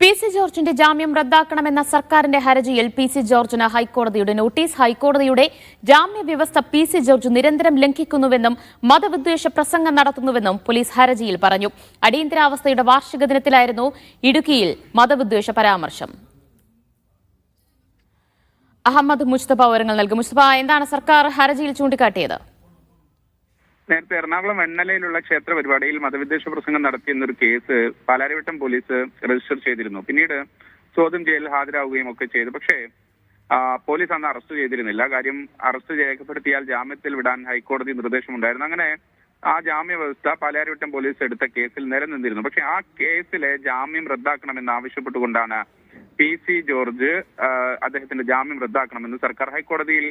P C ജോർജിന്റെ ജാമ്യം റദ്ദാക്കണമെന്ന സർക്കാരിന്റെ ഹർജിയിൽ പി സി ജോർജിന് ഹൈക്കോടതിയുടെ നോട്ടീസ് ഹൈക്കോടതിയുടെ ജാമ്യവ്യവസ്ഥ പി സി ജോർജ് നിരന്തരം ലംഘിക്കുന്നുവെന്നും മതവിദ്വേഷ പ്രസംഗം നടത്തുന്നുവെന്നും പോലീസ് ഹർജിയിൽ പറഞ്ഞു. അടിയന്തരാവസ്ഥയുടെ വാർഷിക ദിനത്തിലായിരുന്നു ഇടുക്കിയിൽ മതവിദ്വേഷ പരാമർശം. അഹമ്മദ് മുസ്തഫ വിവരങ്ങൾ നൽകും. മുസ്തഫ എന്താണ് സർക്കാർ ഹർജിയിൽ ചൂണ്ടിക്കാട്ടിയത്? നേരത്തെ എറണാകുളം വെണ്ണലയിലുള്ള ക്ഷേത്ര പരിപാടിയിൽ മതവിദ്വേഷ പ്രസംഗം നടത്തിയെന്നൊരു കേസ് പാലാരിവട്ടം പോലീസ് രജിസ്റ്റർ ചെയ്തിരുന്നു. പിന്നീട് ചോദ്യം ചെയ്യൽ ഹാജരാവുകയും ഒക്കെ ചെയ്തു. പക്ഷേ പോലീസ് അന്ന് അറസ്റ്റ് ചെയ്തിരുന്നില്ല. കാര്യം അറസ്റ്റ് രേഖപ്പെടുത്തിയാൽ ജാമ്യത്തിൽ വിടാൻ ഹൈക്കോടതി നിർദ്ദേശമുണ്ടായിരുന്നു. അങ്ങനെ ആ ജാമ്യ വ്യവസ്ഥ പാലാരിവട്ടം പോലീസ് എടുത്ത കേസിൽ നിലനിന്നിരുന്നു. പക്ഷെ ആ കേസിലെ ജാമ്യം റദ്ദാക്കണമെന്ന് ആവശ്യപ്പെട്ടുകൊണ്ടാണ് പി സി ജോർജ് അദ്ദേഹത്തിന്റെ ജാമ്യം റദ്ദാക്കണമെന്ന് സർക്കാർ ഹൈക്കോടതിയിൽ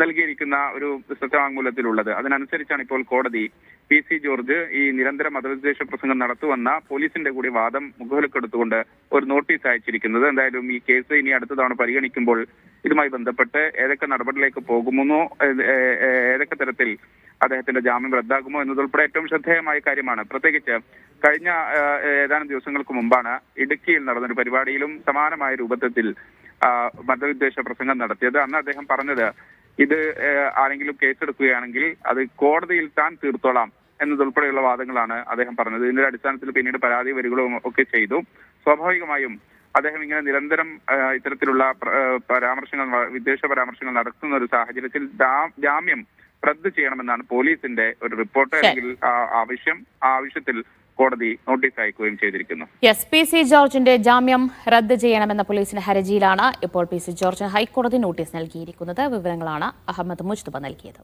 നൽകിയിരിക്കുന്ന ഒരു സത്യവാങ്മൂലത്തിലുള്ളത്. അതിനനുസരിച്ചാണ് ഇപ്പോൾ കോടതി പി സി ജോർജ് ഈ നിരന്തര മതവിദ്വേഷ പ്രസംഗം നടത്തുവന്ന പോലീസിന്റെ കൂടി വാദം മുഖവിലക്കെടുത്തുകൊണ്ട് ഒരു നോട്ടീസ് അയച്ചിരിക്കുന്നത്. എന്തായാലും ഈ കേസ് ഇനി അടുത്ത തവണ പരിഗണിക്കുമ്പോൾ ഇതുമായി ബന്ധപ്പെട്ട് ഏതൊക്കെ നടപടിയിലേക്ക് പോകുമെന്നോ ഏതൊക്കെ തരത്തിൽ അദ്ദേഹത്തിന്റെ ജാമ്യം റദ്ദാക്കുമോ എന്നതുൾപ്പെടെ ഏറ്റവും ശ്രദ്ധേയമായ കാര്യമാണ്. പ്രത്യേകിച്ച് കഴിഞ്ഞ ഏതാനും ദിവസങ്ങൾക്ക് മുമ്പാണ് ഇടുക്കിയിൽ നടന്നൊരു പരിപാടിയിലും സമാനമായ രൂപത്തിൽ മതവിദ്വേഷ പ്രസംഗം നടത്തിയത്. അന്ന് അദ്ദേഹം പറഞ്ഞത് ഇത് ആരെങ്കിലും കേസെടുക്കുകയാണെങ്കിൽ അത് കോടതിയിൽ താൻ തീർത്തോളാം എന്നതുൾപ്പെടെയുള്ള വാദങ്ങളാണ് അദ്ദേഹം പറഞ്ഞത്. ഇതിന്റെ അടിസ്ഥാനത്തിൽ പിന്നീട് പരാതി വരികളും ഒക്കെ ചെയ്തു. സ്വാഭാവികമായും അദ്ദേഹം ഇങ്ങനെ നിരന്തരം ഇത്തരത്തിലുള്ള പ്ര- പരാമർശങ്ങൾ വിദ്വേഷ പരാമർശങ്ങൾ നടത്തുന്ന ഒരു സാഹചര്യത്തിൽ ജാമ്യം റദ്ദ് ചെയ്യണമെന്നാണ് പോലീസിന്റെ ഒരു റിപ്പോർട്ട്. അല്ലെങ്കിൽ ആവശ്യം ആവശ്യത്തിൽ കോടതി നോട്ടീസ് അയക്കുകയും ചെയ്തിരിക്കുന്നു. യെസ് പി സി ജോർജിന്റെ ജാമ്യം റദ്ദ് ചെയ്യണമെന്ന പോലീസിന്റെ ഹർജിയിലാണ് ഇപ്പോൾ പി സി ജോർജിന് ഹൈക്കോടതി നോട്ടീസ് നൽകിയിരിക്കുന്നത്. വിവരങ്ങളാണ് അഹമ്മദ് മുജ്തബ നൽകിയത്.